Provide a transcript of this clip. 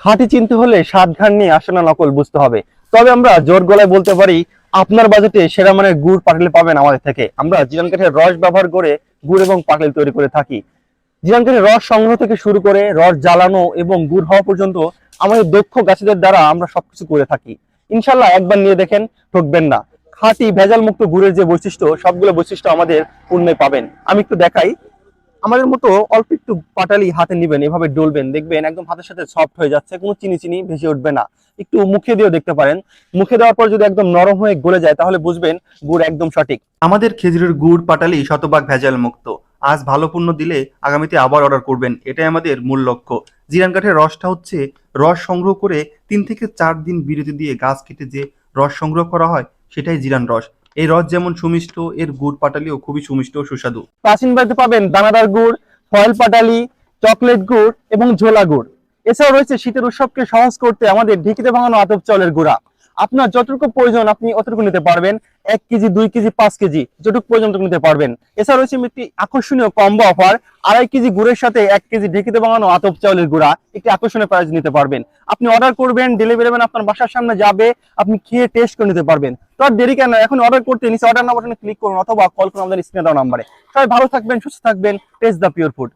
খাঁটি চিনতে হলে স্বাদ ঘান নিয়ে আসে না নকল বুঝতে হবে। তবে আমরা জোর গলায় বলতে পারি, আপনার বাজেটে সেরা মানের গুড় পাটালি পাবেন আমাদের থেকে। আমরা জিরান কাঠের রস ব্যবহার করে গুড় এবং পাটালি তৈরি করে থাকি। জিরান কাঠের রস সংগ্রহ থেকে শুরু করে রস জ্বালানো এবং গুড় হওয়া পর্যন্ত আমাদের দক্ষ গাছেদের দ্বারা আমরা সবকিছু করে থাকি। ইনশাল্লাহ একবার নিয়ে দেখেন, ঠকবেন না। খাঁটি ভেজাল মুক্ত গুড়ের যে বৈশিষ্ট্য, সবগুলো বৈশিষ্ট্য আমাদের পূর্ণে পাবেন। আমি একটু দেখাই আমাদের মতো অল্প একটু পাটালি হাতে নিবেন, এভাবে ডলবেন, দেখবেন একদম হাতের সাথে সফট হয়ে যাচ্ছে, কোনো চিনি চিনি ভেসে উঠবে না। একটু মুখে দিয়েও দেখতে পারেন। মুখে দেওয়ার পর যদি একদম নরম হয়ে গলে যায়, তাহলে বুঝবেন গুড় একদম সঠিক। আমাদের খেজুরের গুড়, পাটালি শতভাগ ভেজাল মুক্ত আজ ভালো পণ্য দিলে আগামীতে আবার অর্ডার করবেন, এটাই আমাদের মূল লক্ষ্য। জিরান কাঠের রসটা হচ্ছে রস সংগ্রহ করে তিন থেকে চার দিন বিরতি দিয়ে গাছ কেটে যে রস সংগ্রহ করা হয়, সেটাই জিরান রস। এই রস যেমন সুমিষ্ট, এর গুড় পাটালিও খুবই সুমিষ্ট ও সুস্বাদু। প্রাচীন বাড়িতে পাবেন দানাদার গুড়, ফয়েল পাটালি, চকলেট গুড় এবং ঝোলা গুড়। এছাড়াও রয়েছে শীতের উৎসবকে সহজ করতে আমাদের ঢিকিতে ভাঙানো আতপ চলের গুঁড়া। আপনার যতটুকু প্রয়োজন আপনি অতটুকু নিতে পারবেন। এক কেজি, দুই কেজি, পাঁচ কেজি যতটুকু প্রয়োজন ততটুকু নিতে পারবেন। এছাড়া রয়েছে একটি আকর্ষণীয় কম্বো অফার আড়াই কেজি গুড়ের সাথে এক কেজি ঢেকিতে বানানো আতপ চাউলের গুঁড়া, একটি আকর্ষণীয় প্রাইস নিতে পারবেন। আপনি অর্ডার করবেন ডেলিভারি ম্যান আপনার বাসার সামনে যাবে, আপনি খেয়ে টেস্ট করে নিতে পারবেন। তো আর দেরি কেন, এখন অর্ডার করতে নিচে অর্ডার নাম্বার ক্লিক করুন অথবা কল করুন আমাদের স্ক্রিনে দেওয়া নাম্বারে সবাই ভালো থাকবেন, সুস্থ থাকবেন টেস্ট দ্য পিওর ফুড